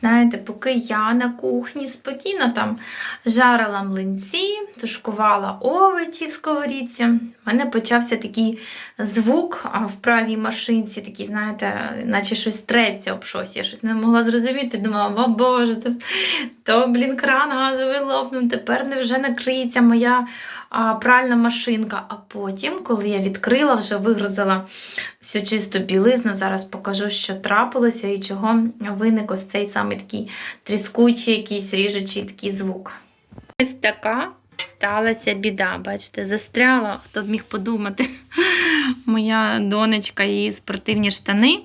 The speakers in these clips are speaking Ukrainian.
Знаєте, поки я на кухні спокійно там жарила млинці, тушкувала овочі в сковорідці, в мене почався такий звук в пральній машинці, такий, знаєте, наче щось треться об щось. Я щось не могла зрозуміти. Думала, о Боже, то, то блін, кран газовий лопнув, тепер не вже накриється моя пральна машинка. А потім, коли я відкрила, вже вигрузила всю чисту білизну, зараз покажу, що трапилося і чого виник ось цей саме такий тріскучий, якийсь ріжучий такий звук. Ось така сталася біда. Бачите, застряла, хто б міг подумати. Моя донечка її спортивні штани.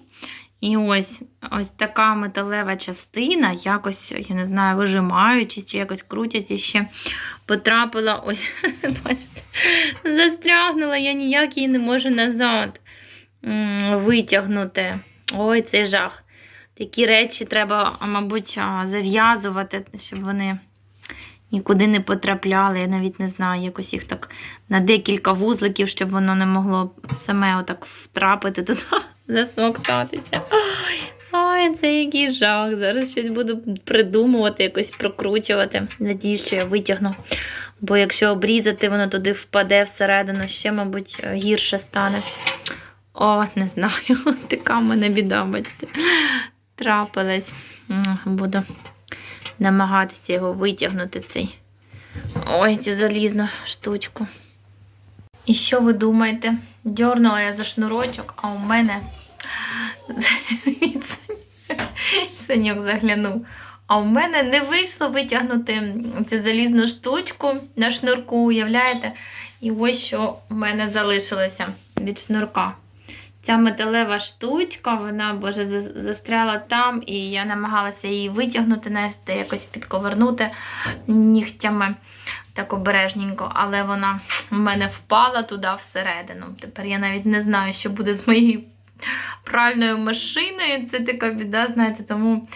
І ось ось така металева частина, якось, я не знаю, вижимаючись чи якось крутять і ще потрапила, ось, бачите, застрягнула, я ніяк її не можу назад витягнути. Ой, цей жах. Такі речі треба, мабуть, зав'язувати, щоб вони нікуди не потрапляли. Я навіть не знаю, якось їх так на декілька вузликів, щоб воно не могло саме отак втрапити туди, засмоктатися. Ой, ой, це який жах. Зараз щось буду придумувати, якось прокручувати. Надіюсь, що я витягну. Бо якщо обрізати, воно туди впаде всередину, ще, мабуть, гірше стане. О, не знаю, така в мене біда, бачите. Трапилась. Буду намагатися його витягнути цей. Ой, цю залізну штучку. І що ви думаєте? Дьорнула я за шнурочок, а у мене Саньок заглянув. А у мене не вийшло витягнути цю залізну штучку на шнурку, уявляєте? І ось що в мене залишилося від шнурка. Ця металева штучка, вона, боже, застряла там, і я намагалася її витягнути, знаєте, якось підковернути нігтями так обережненько, але вона в мене впала туди всередину. Тепер я навіть не знаю, що буде з моєю пральною машиною. Це така біда, знаєте, тому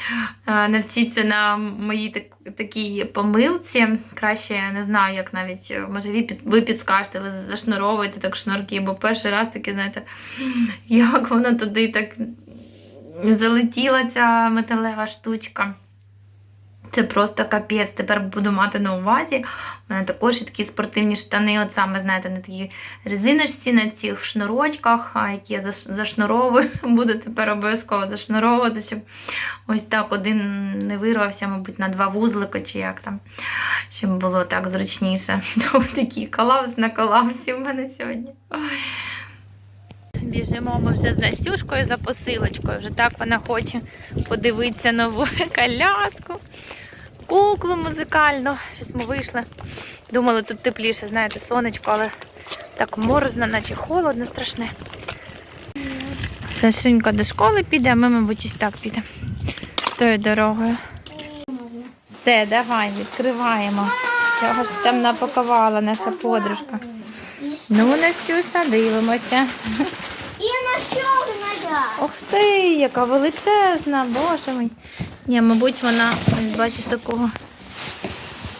е, навчіться на моїй так, такій помилці. Краще я не знаю, як навіть е, може ви, під, ви підскажете, ви зашнуровуєте так шнурки, бо перший раз таки, знаєте, як вона туди так залетіла ця металева штучка. Це просто капець. Тепер буду мати на увазі. У мене також такі спортивні штани, от саме, знаєте, на такій резиночці, на цих шнурочках, які я зашнуровую. Буду тепер обов'язково зашнуровувати, щоб ось так один не вирвався, мабуть, на два вузлика, чи як там, щоб було так зручніше. Такий колапс на колапсі в мене сьогодні. Біжимо ми вже з Настюшкою за посилочкою. Вже так вона хоче подивитися нову коляску, куклу музикальну. Щось ми вийшли. Думали, тут тепліше, знаєте, сонечко, але так морозно, наче холодно страшне. Сашунька до школи піде, а ми, мабуть, ось так підемо тою дорогою. Все, давай, відкриваємо. Чого ж там напакувала наша подружка. Ну, Настюша, дивимося. І на що надо? Ух ти, яка величезна, боже мій. Ні, мабуть, вона, бачиш, такого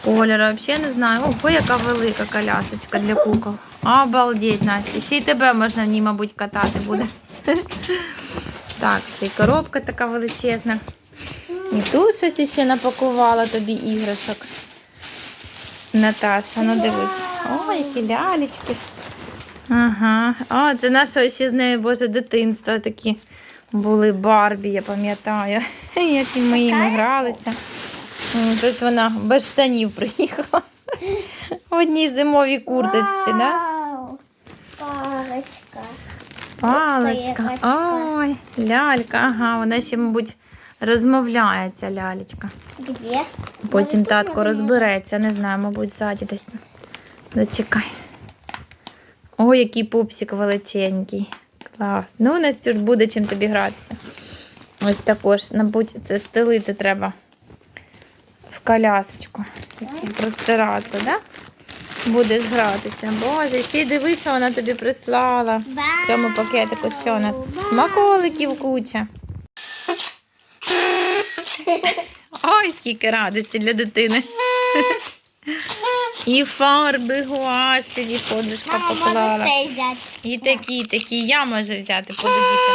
кольору. Взагалі не знаю. Ого, яка велика колясочка для кукол. Обалдеть, Настя. Ще й тебе можна в ній, мабуть, катати буде. Так, це і коробка така величезна. І тут щось ще напакувала тобі іграшок. Наташа, ну дивись. О, які лялечки. Ага. О, це наше ще з нею, боже, дитинство такі були Барбі, я пам'ятаю. Які ми їм гралися. Тут вона без штанів приїхала. В одній зимовій курточці, так? Да? Палочка. Паличка. Ой, лялька. Ага, вона ще, мабуть, розмовляє ця лялечка. Где? Потім татко розбереться, не знаю, мабуть, ззаді десь. Зачекай. Ой, який пупсик величенький. Клас. Ну, Настю ж буде чим тобі гратися. Ось також, мабуть, це стелити треба в колясочку. Такі простирадку, да? Будеш гратися. Боже, ще й дивись, що вона тобі прислала. В цьому пакетику що у нас? Смаколиків куча. Ой, скільки радості для дитини. І фарби, гуаш, сюди подружка Мама, можеш поклала. цей взяти. І такі, такі я можу взяти, подивіться.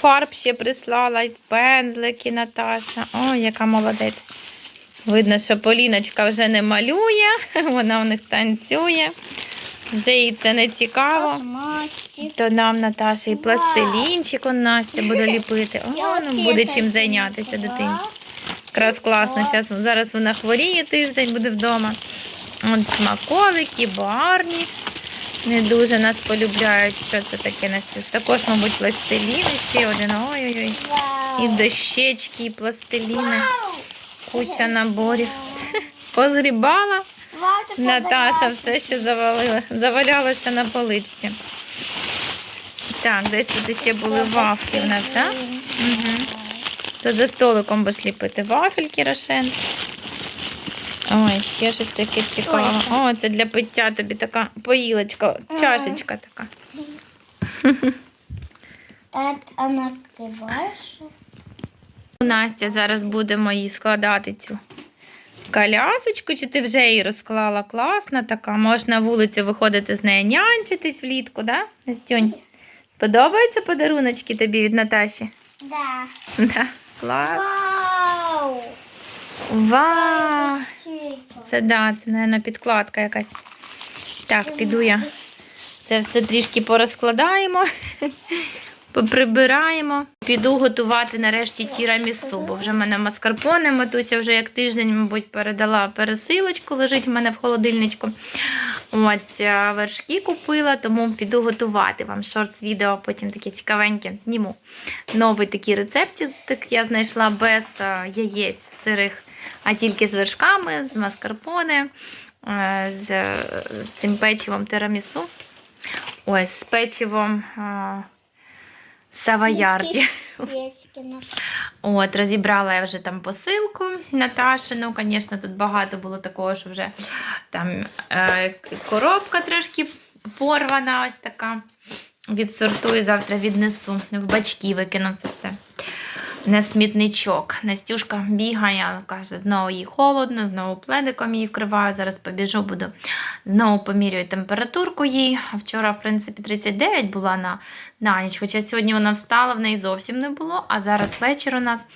Фарб ще прислала, і пензлики Наташа. О, яка молодець. Видно, що Поліночка вже не малює, вона в них танцює. Вже їй це не цікаво. То нам Наташа і пластилінчик он Настя буде ліпити. О, ну буде чим зайнятися дитині. Якраз класно. Зараз, зараз вона хворіє тиждень, буде вдома. От смаколики, барні. Не дуже нас полюбляють. Що це таке Настюш? Також, мабуть, пластиліни ще один. Ой-ой-ой. І дощечки, і пластиліни. Куча наборів. Позгрібала. Наташа все ще завалила, завалялася на поличці. Так, десь тут ще були вафлі в нас, так? Угу. То за столиком будеш ліпити вафельки Рошен. Ой, ще щось таке цікаве. О, це для пиття тобі така поїлочка, чашечка така. А накриваєш? Настя, зараз будемо їй складати цю колясочку, чи ти вже її розклала? Класна така. Можна на вулицю виходити з нею нянчитись влітку, да, Настюнь? Подобаються подаруночки тобі від Наташі? Да. Да. Клас. Вау! Вау! Це да, це, мабуть, підкладка якась. Так, піду я. Це все трішки порозкладаємо, поприбираємо. Піду готувати нарешті тірамісу, бо вже в мене маскарпоне, матуся вже як тиждень, мабуть, передала пересилочку, лежить в мене в холодильничку. Ось вершки купила, тому піду готувати вам шортс відео, потім таке цікавеньке зніму. Новий такий рецепт, так я знайшла без яєць сирих, а тільки з вершками, з маскарпоне, е, з е, цим печивом тирамісу. Ось з печивом савоярді. От, розібрала я вже там посилку Наташину. Звісно, тут багато було такого, що вже там е, коробка трошки порвана, ось така. Відсортую, завтра віднесу. В бачки викину це все. На смітничок. Настюшка бігає, каже, знову їй холодно, знову пледиком її вкриваю. Зараз побіжу, буду знову помірюю температурку їй. Вчора, в принципі, 39 була на, на ніч. Хоча сьогодні вона встала, в неї зовсім не було. А зараз вечір у нас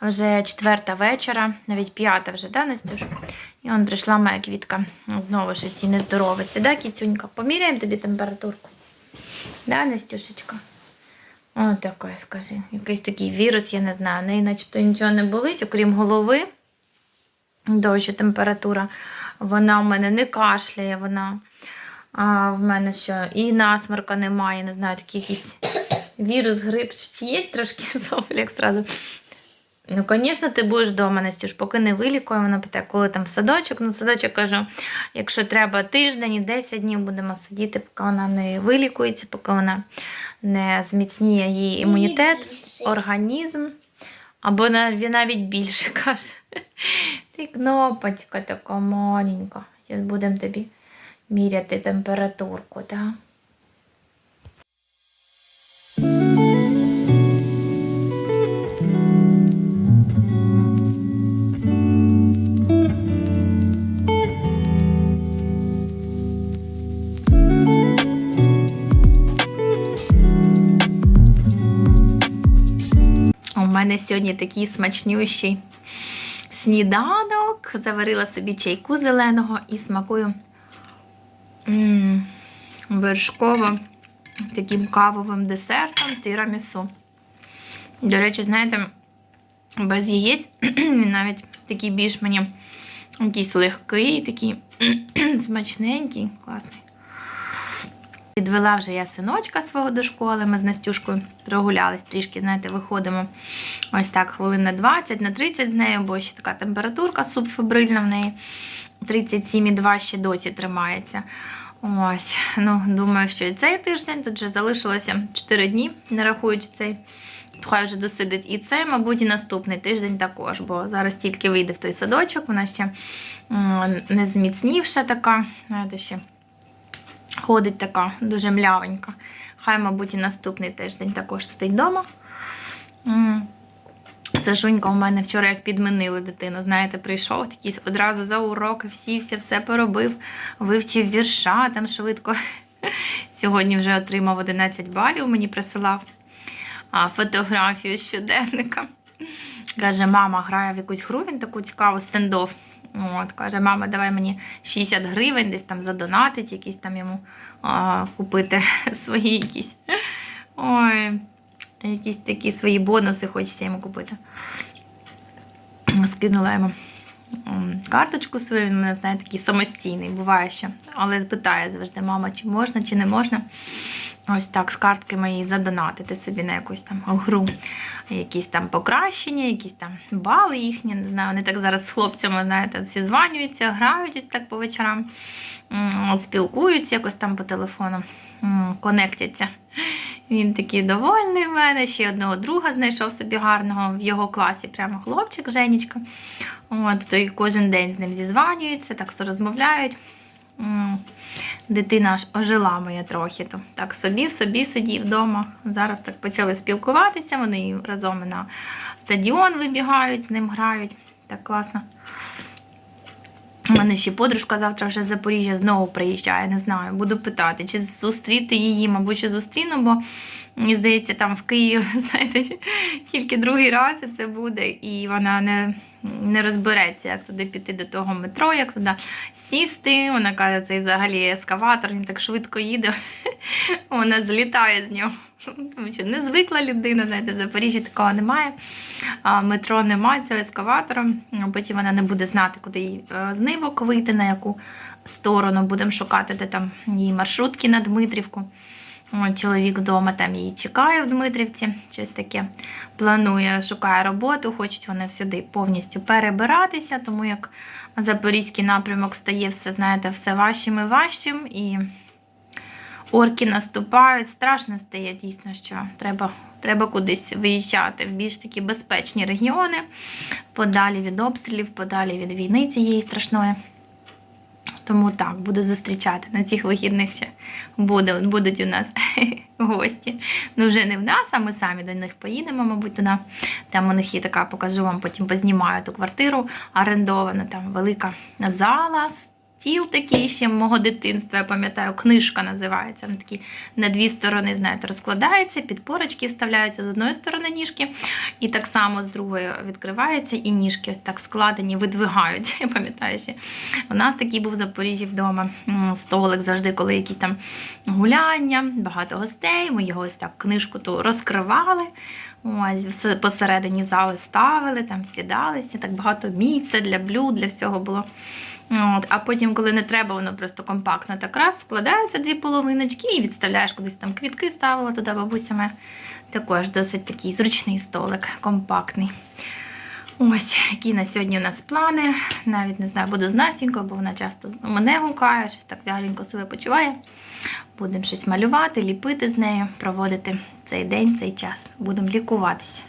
вже четверта вечора, навіть п'ята вже, да, Настюш? І он прийшла моя квітка. Знову щось їй не здоровиться, да, кіцюнька? Поміряємо тобі температурку. Да, Настюшечка? О, таке, скажи. Якийсь такий вірус, я не знаю. В неї начебто нічого не болить, окрім голови. Довше температура. Вона в мене не кашляє, вона а, в мене що і насморка немає, не знаю, такий якийсь вірус, грип, чи є трошки зофлік зразу. Ну, звісно, ти будеш вдома, Настюш, поки не вилікує. Вона питає, коли там в садочок. Ну, садочок кажу, якщо треба тиждень і 10 днів будемо сидіти, поки вона не вилікується, поки вона не зміцніє її імунітет, організм. Або нав- навіть більше каже. Ти кнопочка така маленька. Зараз будемо тобі міряти температурку, так? Мене сьогодні такий смачнющий сніданок. Заварила собі чайку зеленого і смакую м, вершково таким кавовим десертом тирамісу. До речі, знаєте, без яєць навіть такий більш мені якийсь легкий, такий смачненький, класний. Підвела вже я синочка свого до школи. Ми з Настюшкою прогулялись трішки, знаєте, виходимо ось так хвилин на 20, на 30 з нею, бо ще така температурка субфебрильна в неї. 37,2 ще досі тримається. Ось, ну, думаю, що і цей тиждень тут вже залишилося 4 дні, не рахуючи цей. Хай вже досидить і це, мабуть, і наступний тиждень також, бо зараз тільки вийде в той садочок, вона ще не зміцнівша така, знаєте, ще ходить така дуже млявенька. Хай, мабуть, і наступний тиждень також сидить вдома. Сашунька у мене вчора як підмінили дитину. Знаєте, прийшов такий одразу за уроки, всівся, все поробив, вивчив вірша там швидко. Сьогодні вже отримав 11 балів, мені присилав. фотографію щоденника. Каже, мама грає в якусь гру, він таку цікаву стендов. От, каже, мама, давай мені 60 гривень, десь там задонатить, якісь там йому а, купити свої якісь. Ой, якісь такі свої бонуси хочеться йому купити. Скинула йому карточку свою, він знає, такий самостійний, буває ще. Але питає завжди, мама, чи можна, чи не можна. Ось так, з картки моєї задонатити собі на якусь там гру, якісь там покращення, якісь там бали їхні. Не знаю, вони так зараз з хлопцями, знаєте, зізванюються, грають ось так по вечорам, спілкуються якось там по телефону, конектяться. Він такий довольний в мене. Ще одного друга знайшов собі гарного в його класі, прямо хлопчик Женечка. От, то й кожен день з ним зізванюється, так розмовляють. Дитина аж ожила моя трохи. То так собі, собі сидів вдома. Зараз так почали спілкуватися. Вони разом на стадіон вибігають, з ним грають. Так класно. У мене ще подружка завтра вже з Запоріжжя знову приїжджає. Не знаю, буду питати, чи зустріти її, мабуть, що зустріну, бо мені здається, там в Києві, знаєте, тільки другий раз і це буде, і вона не, не розбереться, як туди піти до того метро, як туди сісти. Вона каже, це взагалі ескаватор, він так швидко їде. Вона злітає з нього. Тому що не звикла людина, знаєте, в Запоріжжі такого немає. Метро немає цього ескаватора. Потім вона не буде знати, куди їй е, з Нивок вийти, на яку сторону. Будемо шукати, де там її маршрутки на Дмитрівку. Чоловік вдома там її чекає в Дмитрівці, щось таке планує, шукає роботу, хочуть вони сюди повністю перебиратися, тому як запорізький напрямок стає все, знаєте, все важчим і важчим. І орки наступають, страшно стає дійсно, що треба, треба кудись виїжджати в більш такі безпечні регіони, подалі від обстрілів, подалі від війни цієї страшної. Тому так, буду зустрічати на цих вихідних ще буде, будуть у нас гості. Ну, вже не в нас, а ми самі до них поїдемо, мабуть, туди. Там у них є така, покажу вам, потім познімаю ту квартиру орендовану, там велика зала, стіл такий ще мого дитинства, я пам'ятаю, книжка називається. Вона такі на дві сторони, знаєте, розкладається, підпорочки вставляються з одної сторони ніжки, і так само з другої відкривається, і ніжки ось так складені, видвигаються. Я пам'ятаю ще. У нас такий був в Запоріжжі вдома столик завжди, коли якісь там гуляння, багато гостей. Ми його ось так книжку ту розкривали. Ось посередині зали ставили, там сідалися, так багато місця для блюд, для всього було. От, а потім, коли не треба, воно просто компактно так раз складаються дві половиночки і відставляєш кудись там квітки ставила туди бабуся моя. Також досить такий зручний столик, компактний. Ось, які на сьогодні у нас плани. Навіть не знаю, буду з Насінькою, бо вона часто мене гукає, щось так лягенько себе почуває. Будемо щось малювати, ліпити з нею, проводити цей день, цей час. Будемо лікуватися.